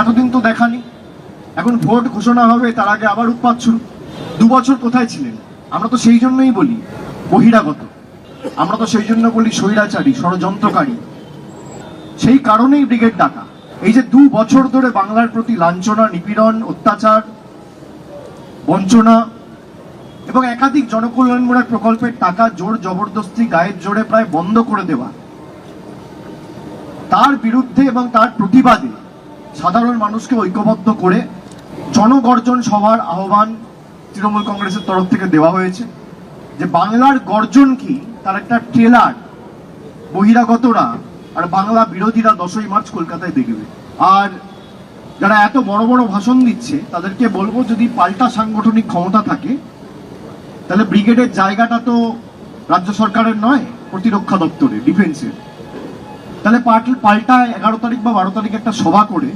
এতদিন তো দেখানি। এখন ভোট ঘোষণা হবে, তার আগে আবার উৎপাত শুরু। দু বছর কোথায় ছিলেন? আমরা তো সেই জন্যই বলি, বহিরাগত। আমরা তো সেই জন্য বলি স্বৈরাচারী, ষড়যন্ত্রকারী। সেই কারণেই ব্রিগেড ডাকা। এই যে দু বছর ধরে বাংলার প্রতি লাঞ্ছনা, নিপীড়ন, অত্যাচার, বঞ্চনা এবং একাধিক জনকল্যাণমূলক প্রকল্পের টাকা জোর জবরদস্তি গায়ের জোরে প্রায় বন্ধ করে দেওয়া, তার বিরুদ্ধে এবং তার প্রতিবাদে সাধারণ মানুষকে ঐক্যবদ্ধ করে জনগর্জন সভার আহ্বান তৃণমূল কংগ্রেসের তরফ থেকে দেওয়া হয়েছে। যে বাংলার গর্জন কি? তার একটা ট্রেলার। বহিরাগতরা আর বাংলা বিরোধীরা দশই মার্চ কলকাতায় দেখবে। আর যারা এত বড় বড় ভাষণ দিচ্ছে, তাদেরকে বলব যদি পাল্টা সাংগঠনিক ক্ষমতা থাকে, তাহলে ব্রিগেডের জায়গাটা তো রাজ্য সরকারের নয়, প্রতিরক্ষা দপ্তরে ডিফেন্সের। তাহলে পাল্টা এগারো তারিখ বা বারো তারিখ একটা সভা করে